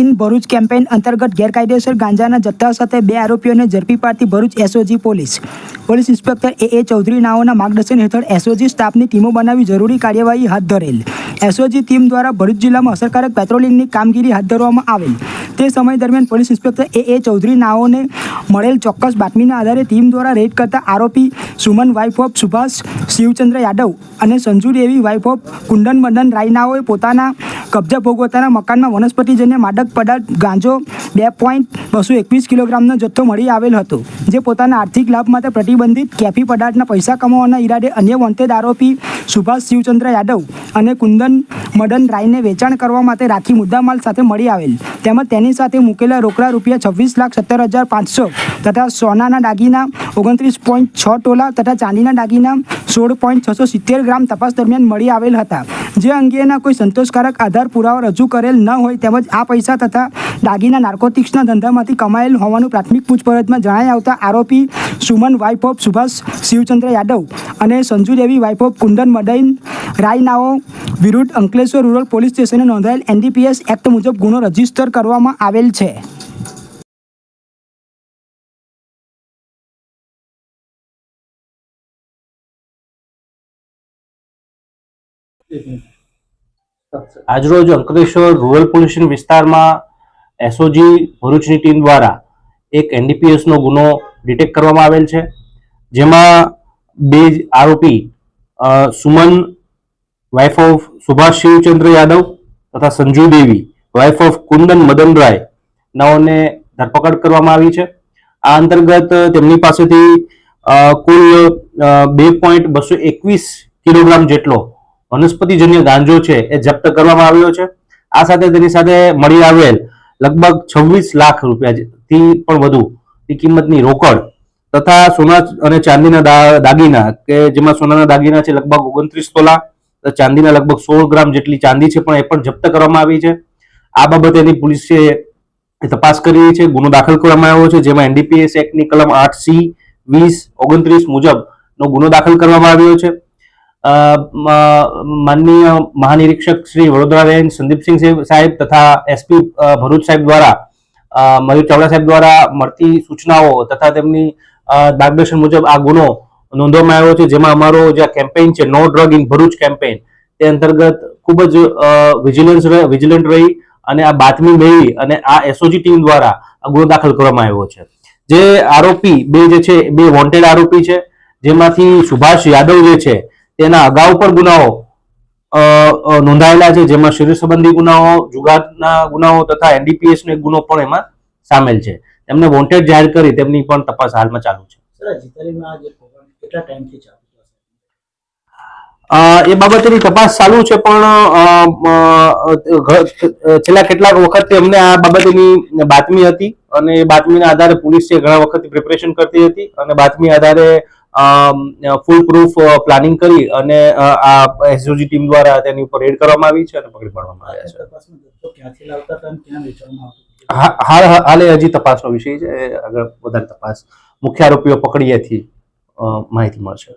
In Bharuch campaign અંતર્ગત ગેરકાયદેસર ગાંજાના જથ્થા સાથે બે આરોપીઓને ઝડપી પાડતી Bharuch SOG police. Police inspector A. A. Chaudhary નાઓના માર્ગદર્શન હેઠળ એસઓજી સ્ટાફની ટીમો બનાવી જરૂરી કાર્યવાહી હાથ ધરેલ. એસઓજી ટીમ દ્વારા ભરૂચ જિલ્લામાં અસરકારક પેટ્રોલિંગની કામગીરી હાથ ધરવામાં આવેલ. તે સમય દરમિયાન police inspector A. A. Chaudhary નાઓને મળેલ ચોક્કસ બાતમીના આધારે ટીમ દ્વારા રેડ કરતા આરોપી સુમન, વાઇફ ઓફ સુભાષ, શિવચંદ્ર યાદવ અને સંજુ દેવી, વાઇફ ઓફ કુંદન મદન રાયનાઓએ પોતાના કબજા ભોગવતાના મકાનમાં વનસ્પતિજન્ય માદક પદાર્થ, ગાંજો બે પોઈન્ટ બસો એકવીસ કિલોગ્રામનો જથ્થો મળી આવેલ હતો, જે પોતાના આર્થિક લાભ માટે પ્રતિબંધિત કેફી પદાર્થના પૈસા કમાવાના ઈરાદે અન્ય વોન્ટેડ આરોપી સુભાષ શિવચંદ્ર યાદવ અને કુંદન મદન રાયને વેચાણ કરવા માટે રાખી મુદ્દામાલ સાથે મળી આવેલ. તેમજ તેની સાથે મૂકેલા રોકડા રૂપિયા છવ્વીસ લાખ સત્તર હજાર પાંચસો તથા સોનાના દાગીના ઓગણત્રીસ પોઈન્ટ છ ટોલા તથા ચાંદીના દાગીના સોળ પોઈન્ટ છસો સિત્તેર ગ્રામ તપાસ દરમિયાન મળી આવેલ હતા. જે અંગેના કોઈ સંતોષકારક આધાર પુરાવા રજૂ કરેલ ન હોય તેમજ આ પૈસા તથા દાગીના નાર્કોટિક્સના ધંધામાંથી કમાયેલ હોવાનું પ્રાથમિક પૂછપરછમાં જણાઈ આવતા આરોપી સુમન વાઇફ ઓફ સુભાષ શિવચંદ્ર યાદવ અને સંજુ દેવી વાઇફ ઓફ કુંદન મડૈન રાયનાઓ વિરુદ્ધ અંકલેશ્વર રૂરલ પોલીસ સ્ટેશને નોંધાયેલ એનડીપીએસ એક્ટ મુજબ ગુનો રજિસ્ટર કરવામાં આવેલ છે. આજરોજ અંકલેશ્વર રૂરલ પોલીસ સ્ટેશન વિસ્તારમાં એસઓજી ભરૂચની ટીમ દ્વારા એક એનડીપીએસનો ગુનો ડિટેક્ટ કરવામાં આવેલ છે. જેમાં બે આરોપી સુમન વાઇફ ઓફ સુભાષ શિવચંદ્ર યાદવ તથા સંજુ દેવી વાઇફ ઓફ કુંદન મદનરાય નાઓને ધરપકડ કરવામાં આવી છે. આ અંતર્ગત તેમની પાસેથી કુલ બે પોઈન્ટ બસો એકવીસ કિલોગ્રામ જેટલો વનસ્પતિજન્ય ગાંજો છે એ જપ્ત કરવામાં આવ્યો છે. આ સાથે તેની સાથે મળી આવેલ લગભગ છવ્વીસ લાખ રૂપિયા થી પણ વધુ કિંમતની રોકડ તથા સોના અને ચાંદીના દાગીના કે જેમાં સોનાના દાગીના છે લગભગ ઓગણત્રીસ તોલા ચાંદીના લગભગ સોળ ગ્રામ જેટલી ચાંદી છે પણ એ પણ જપ્ત કરવામાં આવી છે. આ બાબતે એની પોલીસે તપાસ કરી રહી છે. ગુનો દાખલ કરવામાં આવ્યો છે, જેમાં એનડીપીએસ એક્ટની કલમ આઠ સી વીસ ઓગણત્રીસ મુજબનો ગુનો દાખલ કરવામાં આવ્યો છે. માનનીય મહાનિરીક્ષક શ્રી વડોદરાબેન સંદીપસિંહ સાહેબ- તથા એસપી ભરૂચ સાહેબ દ્વારા મયુર ચાવડા સાહેબ દ્વારા મળતી સૂચનાઓ તથા તેમની માર્ગદર્શન મુજબ આ ગુનો નોંધવામાં આવ્યો છે, જેમાં અમારો જે કેમ્પેઇન છે, no drug in Bharuch campaign, તે અંતર્ગત ખૂબ જ વિજિલન્સ વિજિલન્ટ રહી અને આ બાતમી મેળવી અને આ એસઓજી ટીમ દ્વારા આ ગુનો દાખલ કરવામાં આવ્યો છે. જે આરોપી બે જે છે, બે વોન્ટેડ આરોપી છે, જેમાંથી સુભાષ યાદવ જે છે તેના અગાઉ પણ ગુનાઓ નોંધાયેલા છે જેમાં શરીર સંબંધી ગુનાઓ જુગારના ગુનાઓ તથા એનડીપીએસ નો એક ગુનો પણ એમાં સામેલ છે. તેમને વોન્ટેડ જાહેર કરી તેમની પણ તપાસ હાલમાં ચાલુ છે. એ બાબતની તપાસ ચાલુ છે પણ છેલ્લા કેટલાક વખતથી અમને આ બાબતની બાતમી હતી અને એ બાતમીના આધારે પોલીસે ઘણા વખત પ્રિપરેશન કરતી હતી અને બાતમી આધારે ફૂલ પ્રૂફ પ્લાનિંગ કરી અને આ એસઓજી ટીમ દ્વારા તેની ઉપર રેડ કરવામાં આવી છે અને પકડી પાડવામાં આવ્યા છે. હાલ હાલે હજી તપાસનો વિષય છે. એ આગળ વધારે તપાસ. મુખ્ય આરોપીઓ પકડીએથી માહિતી મળશે.